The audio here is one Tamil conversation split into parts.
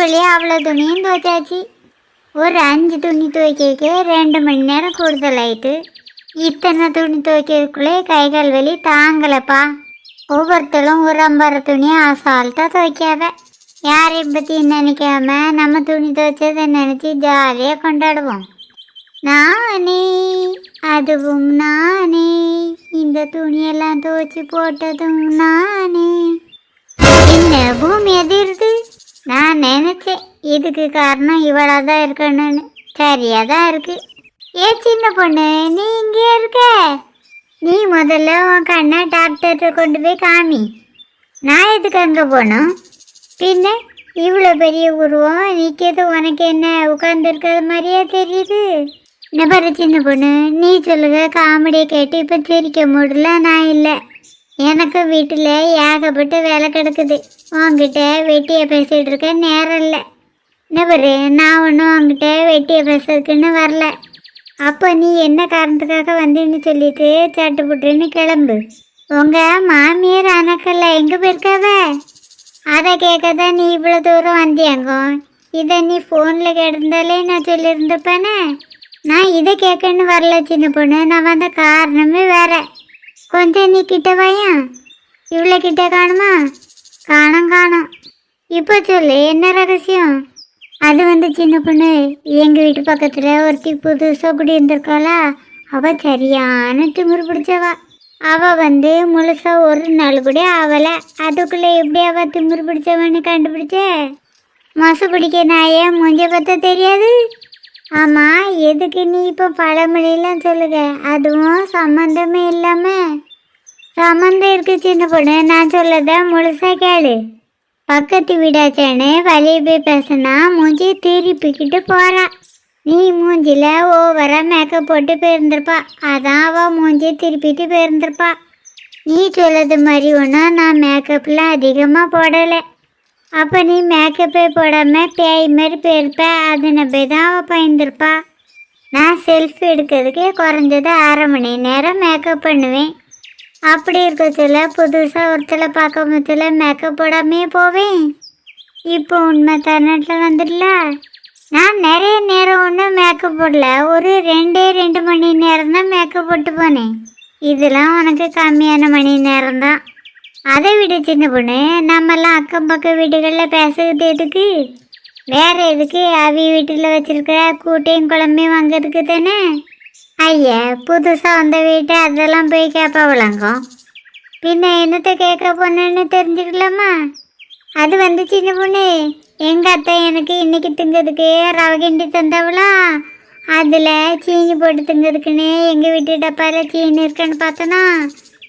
வழியே அவ்வளோ துணியும் துவைச்சாச்சு ஒரு அஞ்சு துணி துவைக்கிறதுக்கு ரெண்டு மணி நேரம் கூடுதலாயிட்டு இத்தனை துணி துவைக்கிறதுக்குள்ளே கை கால் வலி தாங்கலப்பா. ஒவ்வொருத்தரும் ஒரு ஐம்பது துணியை அசால்ட்டாக துவைக்காத. யாரையும் பற்றி நினைக்காம நம்ம துணி துவைச்சதை நினச்சி ஜாலியாக கொண்டாடுவோம். நானே அதுவும் நானே இந்த துணியெல்லாம் துவைச்சி போட்டதும் நானே. என்ன பூமி எதிர்த்து நான் நினச்சேன் இதுக்கு காரணம் இவளாக தான் இருக்கணும்னு சரியாக தான் இருக்கு. ஏ சின்ன பொண்ணு நீ இங்கே இருக்க. நீ முதல்ல உன் கண்ணை டாக்டர்கிட்ட கொண்டு போய் காமி. நான் எதுக்கு அங்கே போனோம்? பின்ன இவ்வளோ பெரிய உருவம் நிற்கிறது உனக்கு என்ன உட்காந்துருக்கிறது மாதிரியே தெரியுது? என்ன பாரு சின்ன பொண்ணு நீ சொல்லுங்க காமெடியை கேட்டு இப்போ சிரிக்க முடியல நான் இல்லை. எனக்கு வீட்டில் ஏகப்பட்டு வேலை கிடக்குது. உங்ககிட்ட வெட்டியை பேசிகிட்டு இருக்க நேரம் இல்லை. என்ன பாரு நான் ஒன்றும் உங்ககிட்ட வெட்டியை பேசுறதுக்குன்னு வரல. அப்போ நீ என்ன காரணத்துக்காக வந்தேன்னு சொல்லிட்டு சட்டு புட்டுன்னு கிளம்பு. உங்கள் மாமியார் அணக்கல்ல எங்கே போயிருக்காவ? அதை கேட்க தான் நீ இவ்வளோ தூரம் வந்தியாங்கோ? இதை நீ ஃபோனில் கேட்டிருந்தாலே நான் சொல்லியிருந்திருப்பேனே. நான் இதை கேட்கன்னு வரல சின்ன பொண்ணு. நான் வந்த காரணமே வேறு. கொஞ்சம் நீ கிட்ட வாயா? இவ்வளோ கிட்ட காணுமா? காணும் காணும். இப்போ சொல்லு என்ன ரகசியம்? அது வந்து சின்ன பொண்ணு எங்கள் வீட்டு பக்கத்தில் ஒருத்தி புதுசாக குடி இருந்திருக்காளா அவள் சரியான திமிரு பிடிச்சவா. அவள் வந்து முழுசாக ஒரு நாள் கூட ஆகலை அதுக்குள்ளே எப்படி அவள் திமிரு பிடிச்சவன்னு கண்டுபிடிச்ச? மசு பிடிக்க நாயே மூஞ்ச பார்த்தா தெரியாது. ஆமாம் எதுக்கு நீ இப்போ பழமொழியெல்லாம் சொல்லுங்க அதுவும் சம்மந்தமே இல்லாமல் சம்மந்தம் இருக்கு சின்ன பொண்ணு நான் சொல்லத முழுசா கேளு. பக்கத்து வீடாச்சேனே வழிய போய் பேசினா மூஞ்சி திருப்பிக்கிட்டு போறா. நீ மூஞ்சில ஓவரா மேக்கப் போட்டு போயிருந்திருப்பா அதான் அவ மூஞ்சி திருப்பிட்டு போயிருந்திருப்பா நீ சொல்லது மாதிரி ஒன்றும் நான் மேக்கப்லாம் அதிகமாக போடலை. அப்போ நீ மேக்கப்பே போடாமல் பேய் மாதிரி போயிருப்ப அது போய் தான் அவள் பயந்துருப்பா? நான் செல்ஃபி எடுக்கிறதுக்கே குறைஞ்சது அரை மணி நேரம் மேக்கப் பண்ணுவேன். அப்படி இருக்கச்சில புதுசாக ஒருத்தல பார்க்க முச்சில மேக்கப் போடாமே போவேன். இப்போ உண்மை தருணத்தில் வந்துடல. நான் நிறைய நேரம் ஒன்றும் மேக்கப் போடல. ஒரு ரெண்டே ரெண்டு மணி நேரம் தான் மேக்கப் போட்டு போனேன். இதெல்லாம் உனக்கு கம்மியான மணி நேரம் தான் அதை விட சின்ன பொண்ணு. நம்மெல்லாம் அக்கம் பக்கம் வீடுகளில் பேசுகிறது எதுக்கு? வேற எதுக்கு அவி வீட்டில் வச்சிருக்கிற கூட்டையும் குழம்பையும் வாங்கிறதுக்கு தானே? ஐயா புதுசாக வந்த வீட்டை அதெல்லாம் போய் கேட்பா விளங்கும். பின்ன என்னத்தை கேட்க போனேன்னு தெரிஞ்சுக்கலாமா? அது வந்து சின்ன பொண்ணு எங்கள் அத்தை எனக்கு இன்னைக்கு திங்கிறதுக்கு ரவை கிண்டி தந்தவளா? அதில் சீனி போட்டு திங்கிறதுக்குன்னு எங்கள் வீட்டு டப்பாவில் சீனி இருக்குன்னு பார்த்தோன்னா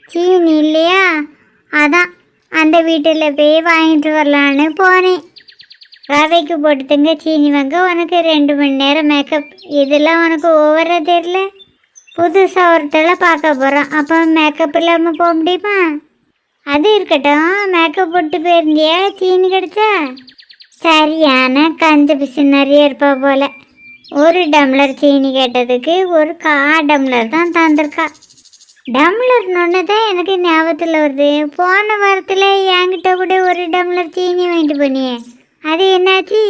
சீனி இல்லையா? அதான் அந்த வீட்டில் போய் வாங்கிட்டு வரலான்னு போனேன். ரவைக்கு போட்டு சீனி வாங்க உனக்கு ரெண்டு மணி நேரம் மேக்கப் இதெல்லாம் உனக்கு ஓவராக தெரியல? புதுசாக ஒருத்தெல்லாம் பார்க்க போகிறோம் அப்போ மேக்கப் இல்லாமல் போக முடியுமா? அது இருக்கட்டும். மேக்கப் போட்டு போயிருந்தியா? சீனி கிடச்சா? சரியான கஞ்ச பிசு நிறைய இருப்பா போல. ஒரு டம்ளர் சீனி கேட்டதுக்கு ஒரு கா டம்ளர் தான் தந்திருக்கா. டம்ளர்னு தான் எனக்கு ஞாபகத்தில் வருது. போன வாரத்தில் என்கிட்ட கூட ஒரு டம்ளர் சீனி வாங்கிட்டு போனியே. அது என்னாச்சு?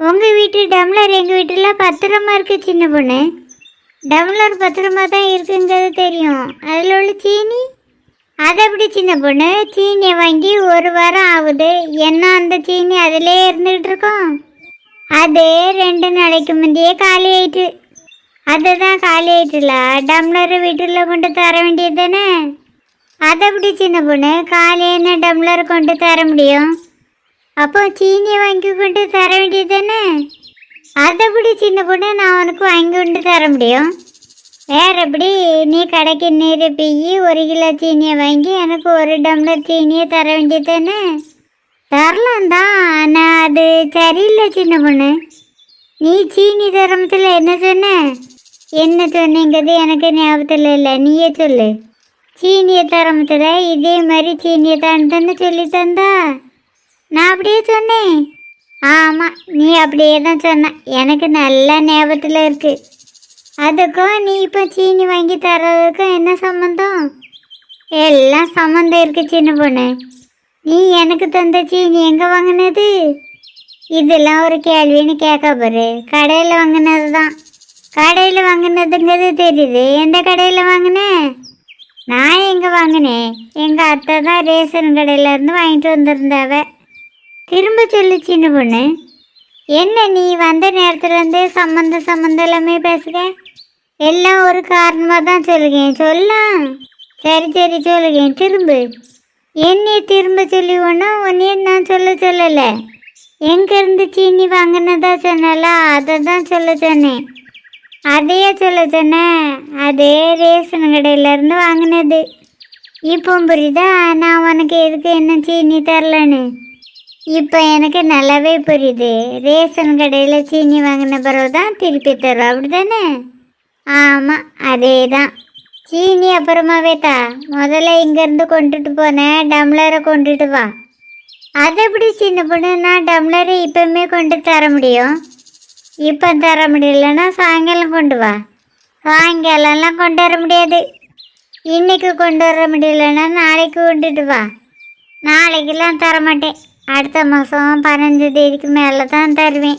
உங்கள் வீட்டு டம்ளர் எங்கள் வீட்டில் பத்திரமா இருக்கு சின்ன பொண்ணு. டம்ளர் பத்திரமா தான் இருக்குங்கிறது தெரியும். அதில் உள்ள சீனி? அது எப்படி சின்ன பொண்ணு. சீனியை வாங்கி ஒரு வாரம் ஆகுது. என்ன அந்த சீனி அதிலே இருந்துகிட்டு இருக்கோம்? அது ரெண்டு நாளைக்கு முந்தையே காலி ஆயிட்டு. அதுதான் காலி ஆயிட்டுல டம்ளர் வீட்டில் கொண்டு தர வேண்டியது தானே அதை பிடி சின்ன பொண்ணு? காலையான டம்ளர் கொண்டு தர முடியும்? அப்போ சீனியை வாங்கி கொண்டு தர வேண்டியது தானே அதை பிடி சின்ன பொண்ணு நான் உனக்கு வாங்கி கொண்டு தர முடியும்? வேற எப்படி? நீ கடைக்கு நீர் பிய்யி ஒரு கிலோ சீனியை வாங்கி எனக்கு ஒரு டம்ளர் சீனியை தர வேண்டியது தானே தரலாம் தான். ஆனால் அது சரியில்லை சின்ன பொண்ணு. நீ சீனி தரமத்தில் என்ன சொன்ன? என்ன சொன்னீங்கிறது எனக்கு ஞாபகத்தில் இல்லை. நீயே சொல்லு. சீனியை தரமத்தில் இதே மாதிரி சீனியை தான் சொல்லி தந்தா? நான் அப்படியே சொன்னேன். ஆமாம் நீ அப்படியே தான் சொன்ன. எனக்கு நல்ல ஞாபகத்தில் இருக்கு. அதுக்கும் நீ இப்போ சீனி வாங்கி தர்றதுக்கும் என்ன சம்மந்தம் எல்லாம் சம்மந்தம் இருக்கு சின்ன பொண்ணு. நீ எனக்கு தந்த சீனி எங்கே வாங்கினது? இதெல்லாம் ஒரு கேள்வின்னு கேட்க பாரு கடையில் வாங்கினது தான் கடையில் வாங்கினதுங்கிறது தெரியுது. எந்த கடையில் வாங்கினேன் நான் எங்கே வாங்கினேன் எங்கள் அத்தை தான் ரேஷன் கடையிலேருந்து வாங்கிட்டு வந்திருந்தாவ திரும்ப சொல்லு சின்ன பொண்ணு. என்ன நீ வந்த நேரத்தில் இருந்து சம்மந்த சம்மந்தம் எல்லாமே பேசுக. எல்லாம் ஒரு காரணமாக தான் சொல்லுகேன். சொல்லலாம். சரி சரி சொல்லுகேன். திரும்ப. என்னைய திரும்ப சொல்லி ஒன்றும் உன்னைய நான் சொல்ல சொல்லலை. எங்கேருந்து சீனி வாங்கினதா சொன்னால அதை தான் சொல்ல சொன்னேன். அதையே சொல்ல சொன்னேன் அதே ரேஷன் கடையிலேருந்து வாங்கினது. இப்போ புரியுதா? நான் உனக்கு எதுக்கு என்ன சீனி தரலன்னு? இப்போ எனக்கு நல்லாவே புரியுது. ரேஷன் கடையில் சீனி வாங்கின பிறகு தான் திருப்பி தரும் அப்படி தானே ஆமாம் அதே தான் சீனி அப்புறமாவே தா. முதல்ல இங்கேருந்து கொண்டுட்டு போனேன் டம்ளரை கொண்டுட்டு வா. அது எப்படி சின்ன பொண்ணு? நான் டம்ளரை இப்போவுமே கொண்டு தர முடியும். இப்போ தர முடியலன்னா சாயங்காலம் கொண்டு வா. சாயங்காலம்லாம் கொண்டு வர முடியாது. இன்னைக்கு கொண்டு வர முடியலன்னா நாளைக்கு கொண்டுட்டு வா. நாளைக்கெல்லாம் தர மாட்டேன் அடுத்த மாதம் பதினஞ்சு தேதிக்கு மேலே தான் தருவேன்.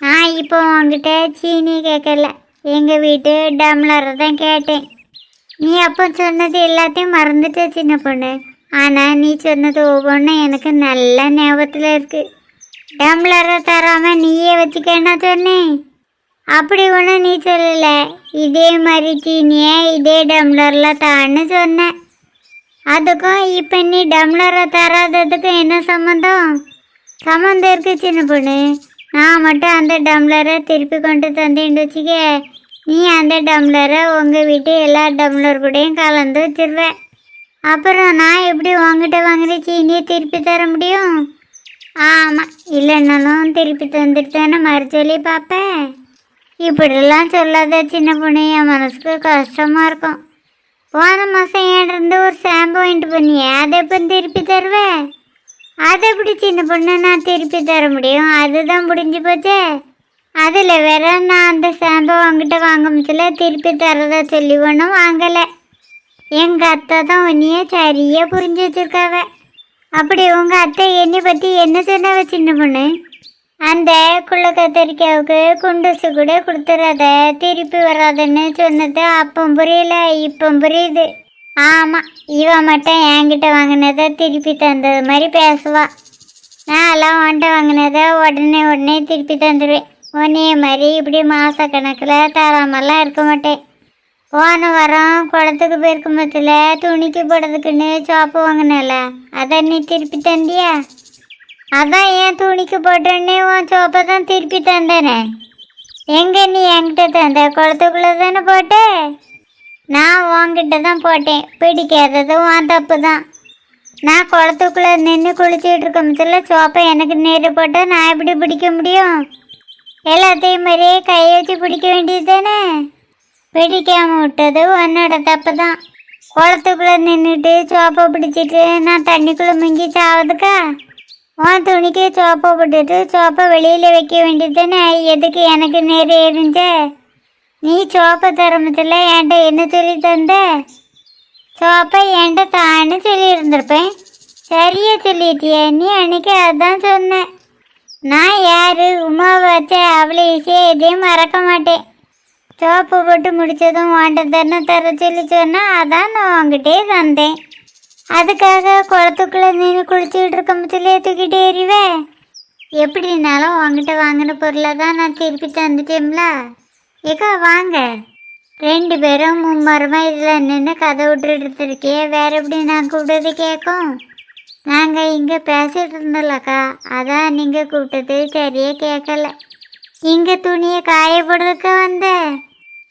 நான் இப்போ உங்ககிட்ட சீனி கேட்கல. எங்கள் வீட்டு டம்ளரை தான் கேட்டேன். நீ அப்போ சொன்னது எல்லாத்தையும் மறந்துட்ட சின்ன பொண்ணு. ஆனால் நீ சொன்னது ஒவ்வொன்றும் எனக்கு நல்ல ஞாபகத்தில் இருக்குது டம்ளரை தராமல் நீயே வச்சுக்கன்னா சொன்னேன் அப்படி ஒன்றும் நீ சொல்லலை. இதே மாதிரி சீனியை இதே டம்ளரில் தான்னு சொன்னேன் அதுக்கும் இப்போ நீ டம்ளரை தராததுக்கும் என்ன சம்மந்தம்? சம்மந்தம் இருக்கு சின்ன பொண்ணு. நான் மட்டும் அந்த டம்ளரை திருப்பி கொண்டு தந்தேன்னு வச்சுக்க நீ அந்த டம்ளரை உங்கள் வீட்டு எல்லா டம்ளர் கூடயும் கலந்து வச்சிருவேன் அப்புறம் நான் எப்படி உங்ககிட்ட வாங்குற சீனியை திருப்பி தர முடியும்? ஆமாம் இல்லைன்னாலும் திருப்பி தந்துட்டு தானே மறு சொல்லி பார்ப்பேன். இப்படிலாம் சொல்லாத சின்ன பொண்ணு என் மனசுக்கு கஷ்டமாக இருக்கும். போன மாதம் என்கிட்ட ஒரு ஷாம்பு வாங்கிட்டு போனியே அதை எப்போ திருப்பி தருவேன் அதை எப்படி சின்ன பொண்ணு நான் திருப்பி தர முடியும்? அதுதான் முடிஞ்சு போச்சே. அதில் வேற நான் அந்த ஷாம்பு வாங்கிட்ட வாங்க முடியல திருப்பி தரதா சொல்லி ஒன்றும் வாங்கலை. எங்கள் அத்தை தான் உன்னையே சரியாக புரிஞ்சு வச்சுருக்காவே. அப்படி உங்கள் அத்தை என்னை பற்றி என்ன சொன்னாவ சின்ன பொண்ணு? அந்த குள்ள கத்திரிக்காவுக்கு குண்டூசு கூட கொடுத்துறாத திருப்பி வராதுன்னு சொன்னது அப்போ புரியல இப்போ புரியுது. ஆமாம் இவன் மட்டும் என்கிட்ட வாங்கினதை திருப்பி தந்தது மாதிரி பேசுவா. நான் எல்லாம் ஒன்ட்ட வாங்கினதை உடனே உடனே திருப்பி தந்துடுவேன் உன்னைய மாதிரி இப்படி மாதக்கணக்கில் தராமலாம் இருக்க மாட்டேன். போன வாரம் குளத்துக்கு போயிருக்கும் பட்சத்தில் துணிக்கு போடுறதுக்குன்னு சோப்பு வாங்கினல அதான் நீ திருப்பி தந்தியா? அதான் ஏன் துணிக்கு போட்டோன்னே உன் சோப்பை தான் திருப்பி தந்தேனே. எங்க நீ என்கிட்ட தந்த? குளத்துக்குள்ளே தானே போட்ட? நான் உன்கிட்ட தான் போட்டேன். பிடிக்காதது உன் தப்பு தான். நான் குளத்துக்குள்ளே நின்று குளிச்சுட்டு இருக்க முச்சில் சோப்பை எனக்கு நேரு போட்டால் நான் எப்படி பிடிக்க முடியும்? எல்லாத்தையும் மாதிரியே கையை வச்சு பிடிக்க வேண்டியது தானே? வெடிக்காம விட்டது. உன்னோட தப்பு தான் குளத்துக்குள்ளே நின்றுட்டு சோப்பை பிடிச்சிட்டு நான் தண்ணிக்குள்ளே முங்கி சாவதுக்கா? உன் துணிக்கு சோப்பை போட்டுட்டு சோப்பை வெளியில் வைக்க வேண்டியது தானே எதுக்கு எனக்கு நேரம் இருந்துச்சு நீ சோப்பை தரமத்தில் என்கிட்ட என்ன சொல்லி தந்த? சோப்பை என்கிட்ட தான்னு சொல்லியிருந்திருப்பேன் சரியா சொல்லிட்டியே நீ அன்னைக்கு அதான் சொன்னேன் நான் யாரு? உமாவை வச்ச அவ்வளோ ஈஸியாக எதையும் மறக்க மாட்டேன். சோப்பு போட்டு முடிச்சதும் வாண்ட தானே தர சொல்லி சொன்னால் அதான் நான் உங்ககிட்டே தந்தேன் அதுக்காக குளத்துக்குள்ளே நின்று குளிச்சுக்கிட்டு இருக்க முச்சிலே தூக்கிட்டு எறிவே எப்படினாலும் உங்ககிட்ட வாங்கின பொருளை தான் நான் திருப்பி தந்துட்டேம்ல ஏக்கா வாங்க ரெண்டு பேரும் மும்மரமாக இதில் நின்று கதை விட்டுட்டு இருக்கே வேற எப்படி நான் கூப்பிட்டது கேட்கும் நாங்கள் இங்கே பேசிகிட்டு இருந்தோம்லக்கா அதான் நீங்கள் கூப்பிட்டது சரியாக கேட்கல இங்கே துணியை காய போடுறதுக்கு வந்தேன்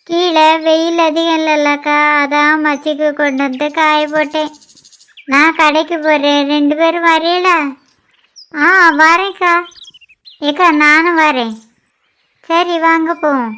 கீழே வெயில் அதிகம் இல்லைல்லக்கா அதான் மச்சிக்கு கொண்டு வந்து காய போட்டேன். நான் கடைக்கு போகிறேன் ரெண்டு பேரும் வரையில ஆ வரேன்க்கா. ஏக்கா நானும் வரேன். சரி வாங்க போவோம்.